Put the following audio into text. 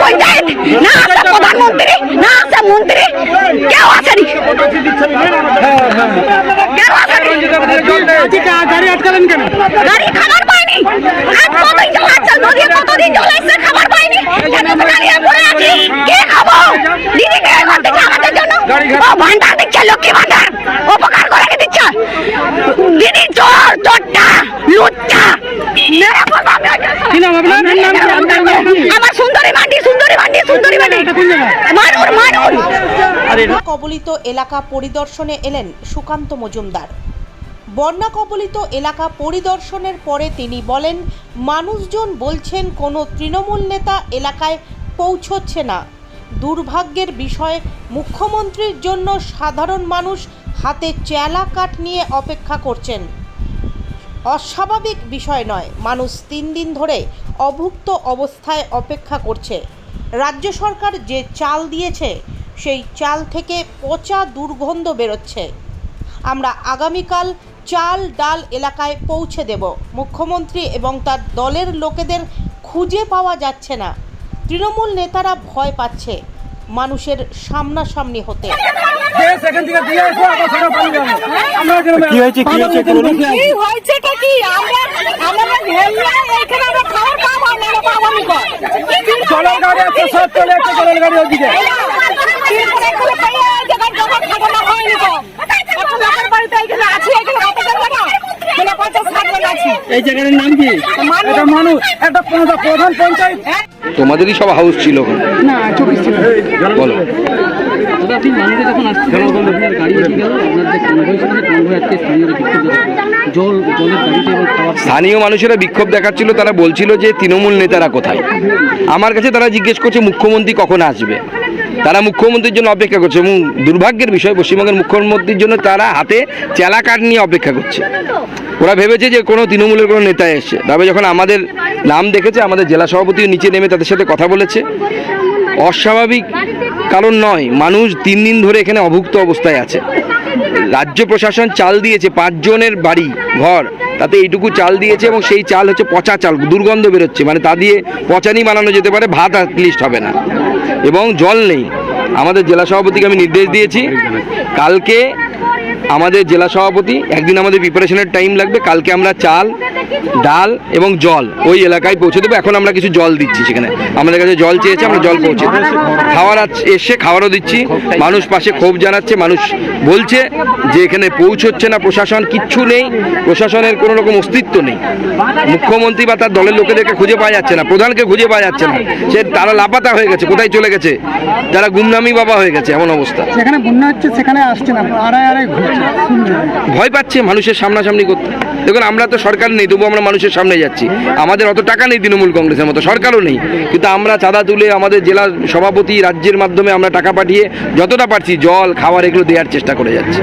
পঞ্চায়েত না আছে প্রধানমন্ত্রী না আছে মন্ত্রী কেউ আসেনি। কেউ আসেনি। গাড়ি আটকালেন কেন গাড়ি খাবার পায়নি। আজ কতদিন জল আছে? নদী কতদিন জল খাবার পাইনি কেন তো দাঁড়িয়ে পড়ে আছি। কে খাব? দিদি কে করতেছে আমাদের জন্য? ও ভান্ডার দিচ্ছে লক্ষ্মী ভান্ডার। উপকার করে দিচ্ছে। দিদি চোর চোরটা লুচ্চা। মেরে ফেলব আমি। কি নাম আপনার নাম কি? আমার সুন্দরী মান্ডি সুন্দরী কবলিত এলাকা পরিদর্শনে এলেন সুকান্ত মজুমদার। বন্যা কবলিত এলাকা পরিদর্শনের পরে তিনি বলেন মানুষজন বলছেন কোনো তৃণমূল নেতা এলাকায় পৌঁছচ্ছে না। দুর্ভাগ্যের বিষয় মুখ্যমন্ত্রীর জন্য সাধারণ মানুষ হাতে চেলা কাঠ নিয়ে অপেক্ষা করছেন। অস্বাভাবিক বিষয় নয় মানুষ তিন দিন ধরে অভুক্ত অবস্থায় অপেক্ষা করছে। রাজ্য সরকার যে চাল দিয়েছে সেই চাল থেকে পচা দুর্গন্ধ বেরোচ্ছে। আমরা আগামীকাল চাল ডাল এলাকায় পৌঁছে দেব। মুখ্যমন্ত্রী এবং তার দলের লোকেদের খুঁজে পাওয়া যাচ্ছে না। তৃণমূল নেতারা ভয় পাচ্ছে মানুষের সামনাসামনি হতে। কি হয়েছে কি হয়েছে একটু বলুন কি হয়েছেটা কি আমরা আমরা হেললে এখানে আমরা খাবার পাবো না আমরা পাবো না কো জলের গাড়ি চলে একটা জলের গাড়ি ওদিকে। এই জায়গাটার নাম কি? এটা মানুষ একটা প্রধান প্রধান পঞ্চায়েত। তোমাদেরই সব হাউস ছিল না চব্বিশ ছিল। বলো। আপনি মানুষে যখন আসছেন গাড়ি গেল আপনার যে কনভয় ছিল কনভয় আজকে স্থানীয়। স্থানীয় মানুষেরা বিক্ষোভ দেখাচ্ছিল, তারা বলছিল যে তৃণমূল নেতারা কোথায়? আমার কাছে তারা জিজ্ঞেস করছে, মুখ্যমন্ত্রী কখন আসবে? তারা মুখ্যমন্ত্রীর জন্য অপেক্ষা করছে এবং দুর্ভাগ্যের বিষয়, পশ্চিমবঙ্গের মুখ্যমন্ত্রীর জন্য তারা হাতে চেলা কাঠ নিয়ে অপেক্ষা করছে। ওরা ভেবেছে যে কোনো তৃণমূলের কোনো নেতা এসছে। তবে যখন আমাদের নাম দেখেছে, আমাদের জেলা সভাপতিও নিচে নেমে তাদের সাথে কথা বলেছে। অস্বাভাবিক কারণ নয়, মানুষ তিন দিন ধরে এখানে অভুক্ত অবস্থায় আছে। রাজ্য প্রশাসন চাল দিয়েছে, পাঁচজনের বাড়ি, ঘর। তাতে এইটুকু চাল দিয়েছে এবং সেই চাল হচ্ছে পচা চাল, দুর্গন্ধ বেরোচ্ছে। মানে তা দিয়ে পচানি বানানো যেতে পারে, ভাত অ্যাটলিস্ট হবে না। এবং জল নেই। আমাদের জেলা সভাপতিকে আমি নির্দেশ দিয়েছি, কালকে আমাদের জেলা সভাপতি, একদিন আমাদের প্রিপারেশনের টাইম লাগবে, কালকে আমরা চাল, ডাল এবং জল ওই এলাকায় পৌঁছে দেবো। এখন আমরা কিছু জল দিচ্ছি সেখানে। আমাদের কাছে জল চেয়েছে, আমরা জল পৌঁছে খাওয়ার এসে খাওয়ারও দিচ্ছি। মানুষ পাশে ক্ষোভ জানাচ্ছে, মানুষ বলছে যে এখানে পৌঁছচ্ছে না প্রশাসন, কিচ্ছু নেই। প্রশাসনের কোনো রকম অস্তিত্ব নেই। মুখ্যমন্ত্রী বা তার দলের লোকেদেরকে খুঁজে পাওয়া যাচ্ছে না, প্রধানকে খুঁজে পাওয়া যাচ্ছে না। সে তারা লাপাতা হয়ে গেছে, কোথায় চলে গেছে? তারা গুমনামি বাবা হয়ে গেছে, এমন অবস্থা। যেখানে বন্যা হচ্ছে, সেখানে আসছে না। আড়াই আড়াই ভয় পাচ্ছে মানুষের সামনাসামনি করতে। দেখুন, আমরা তো সরকার নেই তবু আমরা মানুষের সামনে যাচ্ছি। আমাদের অত টাকা নেই তৃণমূল কংগ্রেসের মতো, সরকারও নেই। কিন্তু আমরা চাঁদা তুলে আমাদের জেলার সভাপতি রাজ্যের মাধ্যমে আমরা টাকা পাঠিয়ে যতটা পারছি জল, খাবার এগুলো দেওয়ার চেষ্টা করে যাচ্ছি।